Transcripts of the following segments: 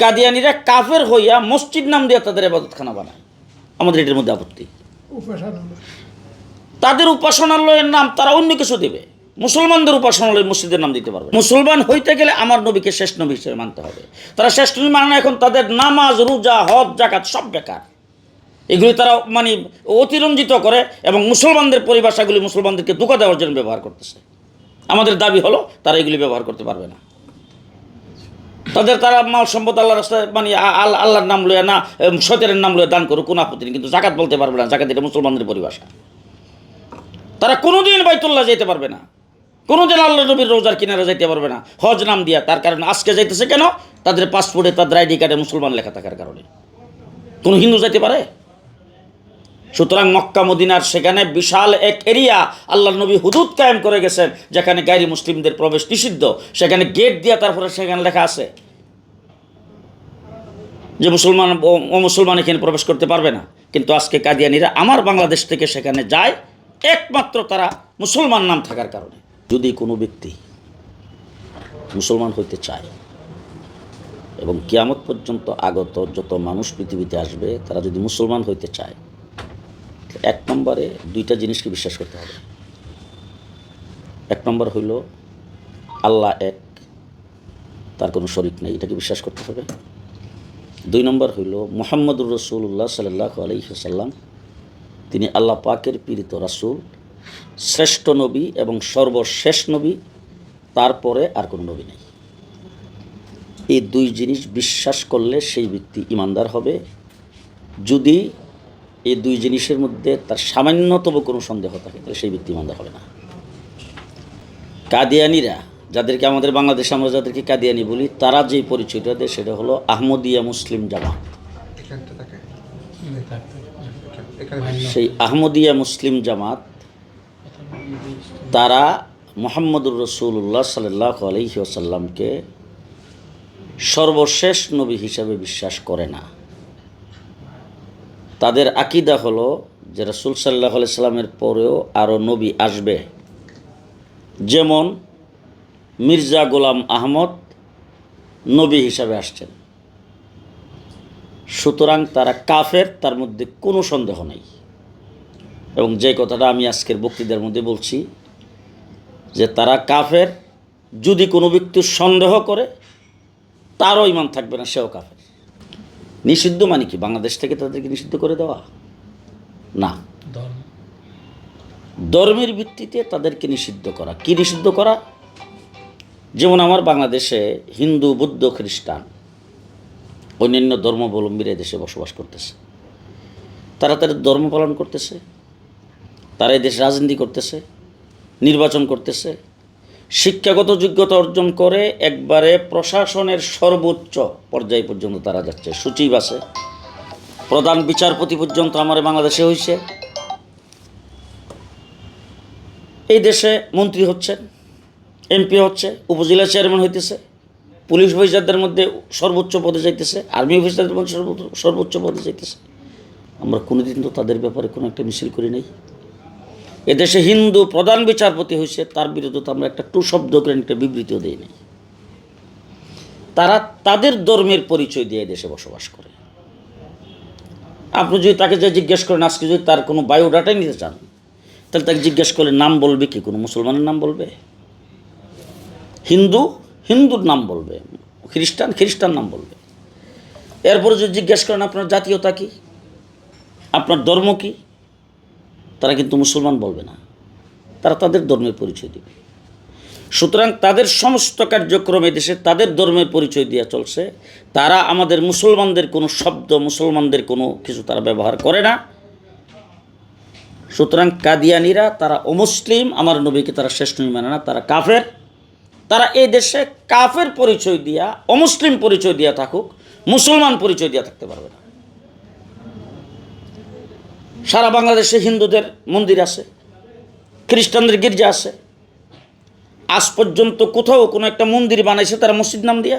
কাদিয়ানিরা কাফের হইয়া মসজিদ নাম দিয়ে তাদের আবাদতখানা বানায়। আমাদের এটার মধ্যে আপত্তি। তাদের উপাসনালয়ের নাম তারা অন্য কিছু দেবে। মুসলমানদের উপাসনালয় মসজিদের নাম দিতে পারবে মুসলমান হইতে গেলে আমার নবীকে শেষ নবী হিসেবে মানতে হবে। তারা শেষ নবী মানে এখন তাদের নামাজ রোজা হজ জাকাত সব বেকার। এগুলি তারা মানে অতিরঞ্জিত করে এবং মুসলমানদের পরিভাষাগুলি মুসলমানদেরকে ধোকা দেওয়ার জন্য ব্যবহার করতেছে। আমাদের দাবি হলো তারা এগুলি ব্যবহার করতে পারবে না। তাদের তারা মাল সম্পদ আল্লাহ রাস্তায় মানে আল্লাহর নাম লইয়া না সতেরের নাম লইয়া দান করুক, কোনো আপত্তি নেই। কিন্তু জাকাত বলতে পারবে না। জাকাত এটা মুসলমানদের পরিভাষা। তারা কোনোদিন বাইতুল্লাহ যেতে পারবে না। কোনোদিন আল্লাহ নবীর রোজার কিনারে যাইতে পারবে না। হজ নাম দিয়া, তার কারণে আজকে যাইতেছে কেন? তাদের পাসপোর্টে তাদের আইডি কার্ডে মুসলমান লেখা থাকার কারণে। কোনো হিন্দু যাইতে পারে? সুতরাং মক্কা, মদিনার সেখানে বিশাল এক এরিয়া আল্লাহ নবী হুদুদ কায়েম করে গেছেন, যেখানে গাইরি মুসলিমদের প্রবেশ নিষিদ্ধ। সেখানে গেট দিয়া তারপরে সেখানে লেখা আছে যে মুসলমান ও- ও মুসলমান এখানে প্রবেশ করতে পারবে না। কিন্তু আজকে কাদিয়ানিরা আমার বাংলাদেশ থেকে সেখানে যায়, একমাত্র তারা মুসলমান নাম থাকার কারণে। যদি কোনো ব্যক্তি মুসলমান হইতে চায় এবং কিয়ামত পর্যন্ত আগত যত মানুষ পৃথিবীতে আসবে, তারা যদি মুসলমান হইতে চায় এক নম্বরে দুইটা জিনিসকে বিশ্বাস করতে হবে। এক নম্বর হইল, আল্লাহ এক, তার কোনো শরিক নেই। এটাকে বিশ্বাস করতে হবে। দুই নম্বর হইল মোহাম্মদুর রসুল্লাহ সাল্লাহ আলহিহাসাল্লাম তিনি আল্লাহ পাকের পীড়িত রাসুল, শ্রেষ্ঠ নবী এবং সর্বশেষ নবী, তারপরে আর কোনো নবী নেই। এই দুই জিনিস বিশ্বাস করলে সেই ব্যক্তি ইমানদার হবে। যদি এই দুই জিনিসের মধ্যে তার সামান্যতম কোনো সন্দেহ থাকে, তাহলে সেই ব্যক্তি ইমানদার হবে না। কাদিয়ানিরা যাদেরকে আমাদের বাংলাদেশে আমরা যাদেরকে কাদিয়ানি বলি তারা যেই পরিচয়টা দেয় সেটা হলো আহমদিয়া মুসলিম জামাত। সেই আহমদিয়া মুসলিম জামাত তারা মোহাম্মদুর রসুল্লাহ সাল্লাহ আলহি আসাল্লামকে সর্বশেষ নবী হিসাবে বিশ্বাস করে না। তাদের আকিদা হলো যে রসুল সাল্লাহ সাল্লামের পরেও আরও নবী আসবে। যেমন মির্জা গোলাম আহমদ নবী হিসাবে আসছেন। সুতরাং তারা কাফের তার মধ্যে কোনো সন্দেহ নেই। এবং যে কথাটা আমি আজকের বক্তৃতার মধ্যে বলছি যে তারা কাফের যদি কোনো ব্যক্তি সন্দেহ করে তারও ইমান থাকবে না সেও কাফের। নিষিদ্ধ মানে কি? বাংলাদেশ থেকে তাদেরকে নিষিদ্ধ করে দেওয়া? না। ধর্মের ভিত্তিতে তাদেরকে নিষিদ্ধ করা। কি নিষিদ্ধ করা? যেমন আমার বাংলাদেশে হিন্দু, বৌদ্ধ, খ্রিস্টান অন্যান্য ধর্মাবলম্বীরা দেশে বসবাস করতেছে। তারা তাদের ধর্ম পালন করতেছে, তারা দেশে রাজনীতি করতেছে, নির্বাচন করতেছে। শিক্ষাগত যোগ্যতা অর্জন করে একবারে প্রশাসনের সর্বোচ্চ পর্যায় পর্যন্ত তারা যাচ্ছে। সচিব আছে, প্রধান বিচারপতি পর্যন্ত আমার বাংলাদেশে হয়েছে এই দেশে মন্ত্রী হচ্ছেন এমপি হচ্ছে, উপজেলা চেয়ারম্যান হইতেছে, পুলিশ অফিসারদের মধ্যে সর্বোচ্চ পদে যাইতেছে আর্মি অফিসারদের মধ্যে সর্বোচ্চ পদে যাইতেছে। আমরা কোনোদিন তো তাদের ব্যাপারে কোনো একটা মিছিল করি নাই। এদেশে হিন্দু প্রধান বিচারপতি হয়েছে তার বিরুদ্ধে আমরা একটা টু শব্দ করে একটা বিবৃতিও দিই নাই। তারা তাদের ধর্মের পরিচয় দিয়ে দেশে বসবাস করে। আপনি যদি তাকে যে জিজ্ঞেস করেন, আজকে যদি তার কোনো বায়োডাটাই নিতে চান, তাহলে তাকে জিজ্ঞেস করলে নাম বলবে কি? কোনো মুসলমানের নাম বলবে? হিন্দু, হিন্দুর নাম বলবে, খ্রিস্টান খ্রিস্টান নাম বলবে। এরপরে যদি জিজ্ঞেস করেন, আপনার জাতীয়তা কি? আপনার ধর্ম কি? তারা কিন্তু মুসলমান বলবে না। তারা তাদের ধর্মের পরিচয় দেবে। সুতরাং তাদের সমস্ত কার্যক্রম দেশে তাদের ধর্মের পরিচয় দিয়ে চলছে। তারা আমাদের মুসলমানদের কোনো শব্দ, মুসলমানদের কোনো কিছু তারা ব্যবহার করে না। সুতরাং কাদিয়ানিরা, তারা অমুসলিম, আমার নবীকে তারা শ্রেষ্ঠ মানে না, তারা কাফের। তারা এই দেশে কাফের পরিচয় দিয়া, অমুসলিম পরিচয় দিয়া থাকুক, মুসলমান পরিচয় দিয়া থাকতে পারবে না। সারা বাংলাদেশে হিন্দুদের মন্দির আছে, খ্রিস্টানদের গির্জা আছে। আজ পর্যন্ত কোথাও কোনো একটা মন্দির বানাইছে তারা মসজিদ নাম দিয়া।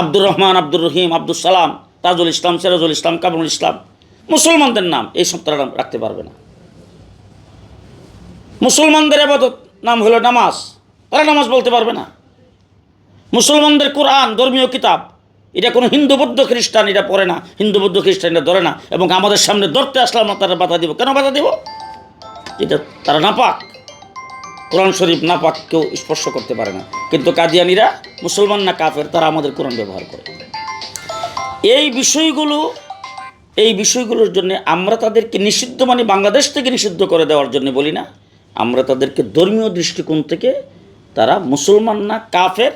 আব্দুর রহমান, আব্দুর রহিম আব্দুল সালাম, তাজুল ইসলাম, সিরাজুল ইসলাম কামরুল ইসলাম, মুসলমানদের নাম এই সব তারা রাখতে পারবে না। মুসলমানদের আবাদত নাম হলো নামাজ। তারা নামাজ বলতে পারবে না। মুসলমানদের কোরআন, ধর্মীয় কিতাব, এটা কোনো হিন্দু, বৌদ্ধ, খ্রিস্টান, এটা পড়ে না। হিন্দু, বৌদ্ধ, খ্রিস্টান, এটা ধরে না। এবং আমাদের সামনে ধরতে আসলাম না তারা বাধা দিব। কেন বাধা দিব? এটা তারা নাপাক। কোরআন শরীফ নাপাক কেউ স্পর্শ করতে পারে না। কিন্তু কাদিয়ানিরা মুসলমান না কাফের, তারা আমাদের কোরআন ব্যবহার করে। এই বিষয়গুলো, এই বিষয়গুলোর জন্য আমরা তাদেরকে নিষিদ্ধ মানে বাংলাদেশ থেকে নিষিদ্ধ করে দেওয়ার জন্য বলি না। আমরা তাদেরকে ধর্মীয় দৃষ্টিকোণ থেকে তারা মুসলমান না কাফের?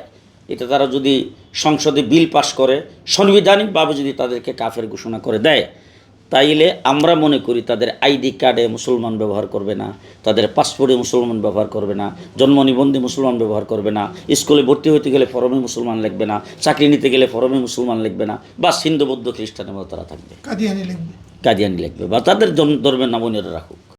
এটা তারা যদি সংসদে বিল পাশ করে সাংবিধানিকভাবে যদি তাদেরকে কাফের ঘোষণা করে দেয় তাইলে আমরা মনে করি তাদের আইডি কার্ডে মুসলমান ব্যবহার করবে না তাদের পাসপোর্টে মুসলমান ব্যবহার করবে না জন্ম নিবন্ধে মুসলমান ব্যবহার করবে না স্কুলে ভর্তি হতে গেলে ফরমে মুসলমান লিখবে না চাকরি নিতে গেলে ফরমে মুসলমান লিখবে না বা হিন্দু বৌদ্ধ খ্রিস্টানের মতো তারা থাকবে। কাদিয়ানি লিখবে। কাদিয়ানি লিখবে বা তাদের ধর্ম- ধর্মের নাম রাখুক।